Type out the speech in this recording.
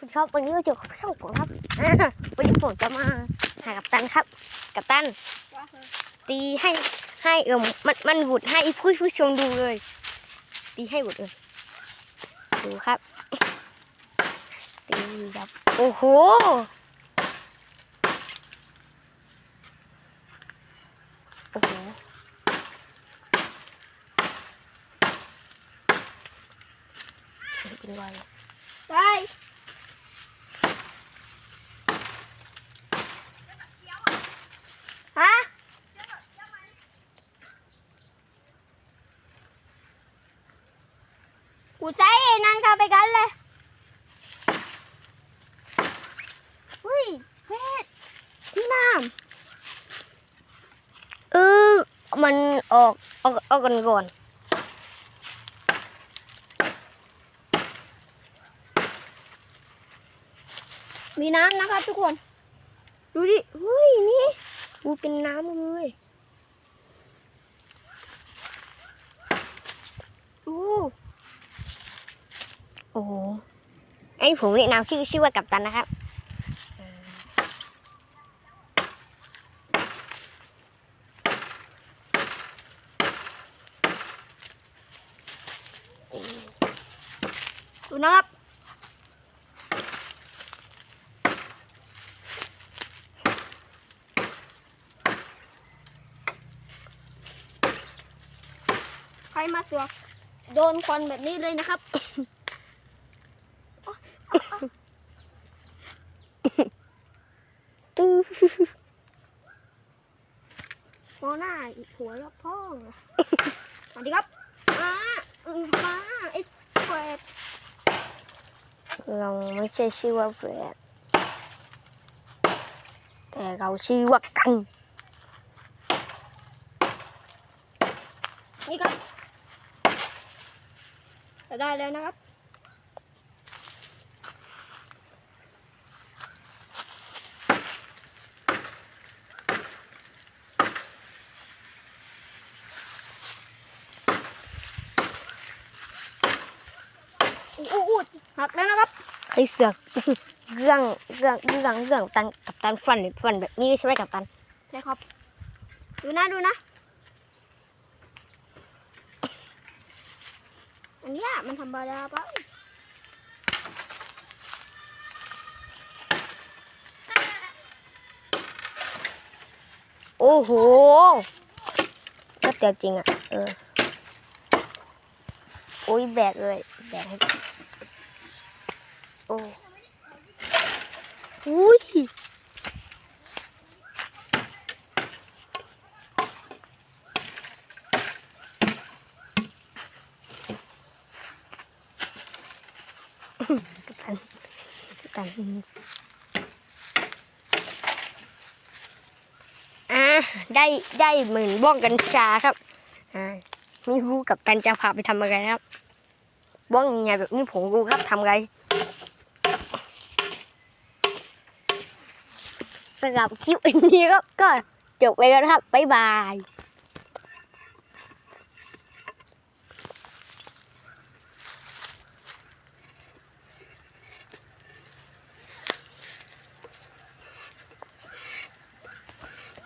สวัสดีครับวันนี้เราอยู่กับช่องผมครับวันนี้ผมจะมาหากัปตันครับ กัปตันตีให้ให้เอิมมันมันบุดให้ผู้ผู้ชมดูเลย ตีให้บุดเลยดูครับตีครับโอ้โหโอ้โหเป็นไงได้ฮะ กูใส่ไอ้นั่นเข้าไปกันเลยอุ้ยเฟสพี่น้ำเออมันออกออกออกกันก่อนมีน้ำนะครับทุกคน ดูดิเฮ้ยนี่อูเป็นน้ำเลย ดู โอ้โหไอ้ผมแนะนำชื่อชื่อว่ากัปตันนะครับดูนะครับใครมาสวกโดนควันแบบนี้เลยนะครับ ตื้อมองหน้าอีกหัวแล้วพ่อสวัสดีครับมาอืมมาไอ้เฟดเราไม่ใช่ชื่อว่าแฟดแต่เราชื่อว่ากันนี่ครับจะได้แล้วนะครับ อู้อู้อู้ หักแล้วนะครับใครเสือกเรื่องเรื่องเรื่องเรื่องตันกับตันฟันฟันแบบนี้ใช่ไหมกับตันใช่ครับ ดูนะดูนะ อันนี้มันธรรมดาไปโอ้โหก็เตียวจริงอะ เออ โอ้ยแบกเลย แบกให้ โอ้อุ้ยกันกันอ่าได้ได้หมื่นบ้องกัญชาครับ อ่าไม่รู้กับตันจะพาไปทำอะไรนะครับบ้องยังไงแบบนี้ผมรู้ครับทำอะไร สำหรับคลิปอันนี้ก็จบไปแล้วนครับ บ๊ายบาย